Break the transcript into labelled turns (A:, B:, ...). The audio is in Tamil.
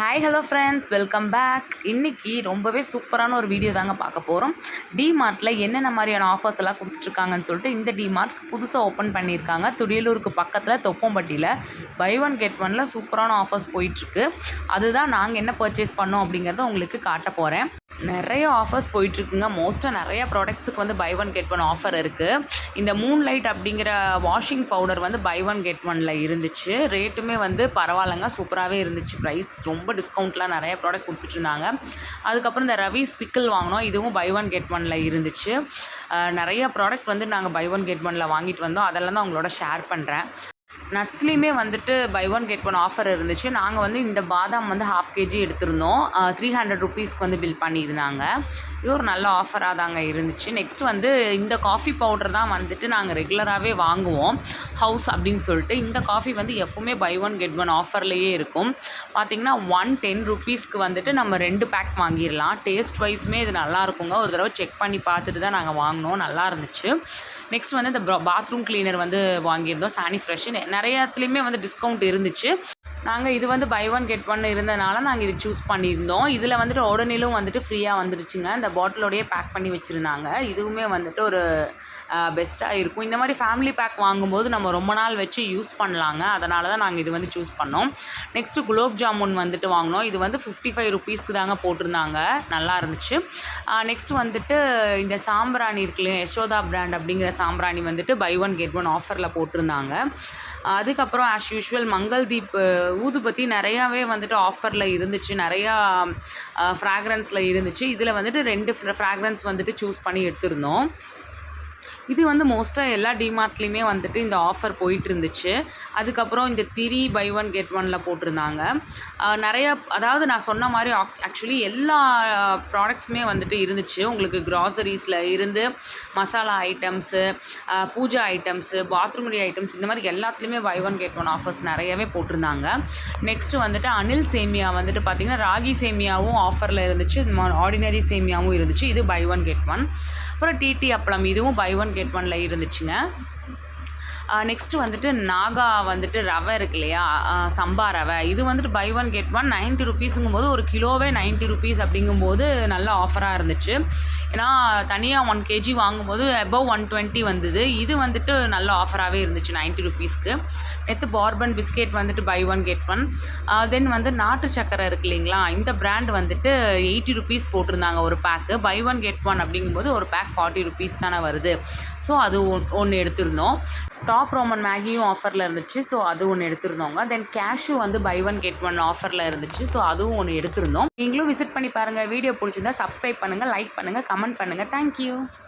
A: Hi hello friends welcome back இன்றைக்கி ரொம்பவே சூப்பரான ஒரு வீடியோ தாங்க பார்க்க போகிறோம் டிமார்ட்டில் என்னென்ன மாதிரியான ஆஃபர்ஸ் எல்லாம் கொடுத்துட்ருக்காங்கன்னு சொல்லிட்டு இந்த டிமார்ட் புதுசாக ஓப்பன் பண்ணியிருக்காங்க. துடியலூருக்கு பக்கத்தில் தொப்பம்பட்டியில் பை ஒன் கெட் ஒனில் சூப்பரான ஆஃபர்ஸ் போயிட்டுருக்கு. அதுதான் நாங்கள் என்ன பர்ச்சேஸ் பண்ணோம் அப்படிங்கிறத உங்களுக்கு காட்ட போகிறேன் நிறைய ஆஃபர்ஸ் போயிட்டுருக்குங்க. மோஸ்ட்டாக நிறைய ப்ராடக்ட்ஸுக்கு வந்து buy one get one offer இருக்குது இந்த மூன் லைட் அப்படிங்கிற வாஷிங் பவுடர் வந்து பை ஒன் கெட் ஒனில் இருந்துச்சு. ரேட்டுமே வந்து பரவாயில்லைங்க. சூப்பராகவே இருந்துச்சு. ப்ரைஸ் ரொம்ப டிஸ்கவுண்ட்லாம் நிறைய ப்ராடக்ட் கொடுத்துட்ருந்தாங்க அதுக்கப்புறம் இந்த ரவிஸ் பிக்கிள் வாங்கினோம். இதுவும் பை ஒன் கெட் ஒனில் இருந்துச்சு. நிறைய ப்ராடக்ட் வந்து நாங்கள் பை ஒன் கெட் ஒனில் வாங்கிட்டு வந்தோம். அதெல்லாம் தான் உங்களோட ஷேர் பண்ணுறேன் நட்ஸ்லேயுமே வந்துட்டு buy one get one offer இருந்துச்சு. நாங்கள் வந்து இந்த பாதாம் வந்து ஹாஃப் கேஜி எடுத்திருந்தோம். த்ரீ ஹண்ட்ரட் ருபீஸ்க்கு வந்து பில் பண்ணியிருந்தாங்க. இது ஒரு நல்ல ஆஃபராக தாங்க இருந்துச்சு. நெக்ஸ்ட் வந்து இந்த காஃபி பவுடர் தான் வந்துட்டு நாங்கள் ரெகுலராகவே வாங்குவோம். ஹவுஸ் அப்படின்னு சொல்லிட்டு. இந்த காஃபி வந்து எப்போவுமே பை ஒன் கெட் ஒன் ஆஃபர்லேயே இருக்கும். பார்த்தீங்கன்னா ஒன் டென் ருபீஸ்க்கு வந்துட்டு நம்ம ரெண்டு பேக் வாங்கிடலாம். டேஸ்ட் வைஸுமே இது நல்லா இருக்குங்க. ஒரு தடவை செக் பண்ணி பார்த்துட்டு தான் நாங்கள் வாங்கினோம். நல்லா இருந்துச்சு. நெக்ஸ்ட் வந்து இந்த பாத்ரூம் கிளீனர் வந்து வாங்கியிருந்தோம். சானி ஃப்ரெஷ்ஷு நிறைய இடத்துலையுமே வந்து டிஸ்கவுண்ட் இருந்துச்சு. நாங்கள் இது வந்து பை ஒன் கெட் ஒன் இருந்தனால நாங்கள் இது சூஸ் பண்ணியிருந்தோம். இதில் வந்துட்டு உடனேலும் வந்துட்டு ஃப்ரீயாக வந்துருச்சுங்க. இந்த பாட்டிலோடையே பேக் பண்ணி வச்சுருந்தாங்க. இதுவுமே வந்துட்டு ஒரு பெஸ்ட்டாக இருக்கும். இந்த மாதிரி ஃபேமிலி பேக் வாங்கும்போது நம்ம ரொம்ப நாள் வச்சு யூஸ் பண்ணலாங்க. அதனால தான் நாங்கள் இது வந்து சூஸ் பண்ணோம். நெக்ஸ்ட்டு குலோப் ஜாமுன் வந்துட்டு வாங்கினோம். இது வந்து ஃபிஃப்டி ஃபைவ் ருபீஸ்க்கு தாங்க போட்டிருந்தாங்க. நல்லா இருந்துச்சு. நெக்ஸ்ட் வந்துட்டு இந்த சாம்பிராணி இருக்குல்ல யசோதா பிராண்ட் அப்படிங்கிற சாம்பிராணி வந்துட்டு பை ஒன் கெட் ஒன் ஆஃபரில் போட்டிருந்தாங்க. அதுக்கப்புறம் ஆஸ் யூஷுவல் மங்கள்தீப் ஊதுபத்தி நிறையாவே வந்துட்டு ஆஃபரில் இருந்துச்சு. நிறையா ஃப்ராக்ரன்ஸில் இருந்துச்சு. இதில் வந்துட்டு ரெண்டு ஃப்ராக்ரன்ஸ் வந்துட்டு சூஸ் பண்ணி எடுத்திருந்தோம். இது வந்து மோஸ்ட்டாக எல்லா டிமார்ட்லேயுமே வந்துட்டு இந்த ஆஃபர் போயிட்டு இருந்துச்சு அதுக்கப்புறம் இந்த திரி பை ஒன் கெட் ஒனில் போட்டிருந்தாங்க. நிறைய அதாவது நான் சொன்ன மாதிரி ஆக்சுவலி எல்லா ப்ராடக்ட்ஸுமே வந்துட்டு இருந்துச்சு. உங்களுக்கு க்ராசரிஸில் இருந்து மசாலா ஐட்டம்ஸு பூஜா ஐட்டம்ஸு பாத்ரூமரி ஐட்டம்ஸ் இந்த மாதிரி எல்லாத்துலேயுமே buy one get one offers நிறையவே போட்டிருந்தாங்க. நெக்ஸ்ட்டு வந்துட்டு அனில் சேமியா வந்துட்டு பார்த்திங்கன்னா ராகி சேமியாவும் ஆஃபரில் இருந்துச்சு. ஆர்டினரி சேமியாவும் இருந்துச்சு. இது பை ஒன் கெட் ஒன் அப்புறம் டிடி அப்பளம் இதுவும் பை ஒன் கெட் ஒனில் இருந்துச்சுங்க. நெக்ஸ்ட்டு வந்துட்டு நாகா வந்துட்டு ரவை இருக்கு இல்லையா சம்பா ரவை. இது வந்துட்டு buy one get one ninety ருபீஸுங்கும் போது ஒரு கிலோவே நைன்ட்டி ருபீஸ் அப்படிங்கும்போது நல்ல ஆஃபராக இருந்துச்சு. ஏன்னா தனியாக ஒன் கேஜி வாங்கும்போது அபவ் ஒன் டுவெண்ட்டி வந்தது. இது வந்துட்டு நல்ல ஆஃபராகவே இருந்துச்சு நைன்ட்டி ருபீஸ்க்கு நேற்று பார்பன் பிஸ்கெட் வந்துட்டு buy one get one then வந்து நாட்டு சக்கரை இருக்கு இல்லைங்களா இந்த பிராண்ட் வந்துட்டு எயிட்டி ருபீஸ் போட்டிருந்தாங்க ஒரு pack buy one get one அப்படிங்கும்போது ஒரு பேக் ஃபார்ட்டி ருபீஸ் தானே வருது. ஸோ அது ஒன்று எடுத்திருந்தோம். டாப் டாப் ரோமன் மேகியும் ஆஃபரில் இருந்துச்சு. ஸோ அது ஒன்று எடுத்திருந்தோங்க. தென் கேஷு வந்து பை ஒன் கெட் ஒன் ஆஃபரில் இருந்துச்சு. ஸோ அதுவும் ஒன்று எடுத்திருந்தோம். நீங்களும் விசிட் பண்ணி பாருங்கள் வீடியோ பிடிச்சிருந்தா சப்ஸ்கிரைப் பண்ணுங்கள் லைக் பண்ணுங்கள் கமெண்ட் பண்ணுங்கள் தேங்க்யூ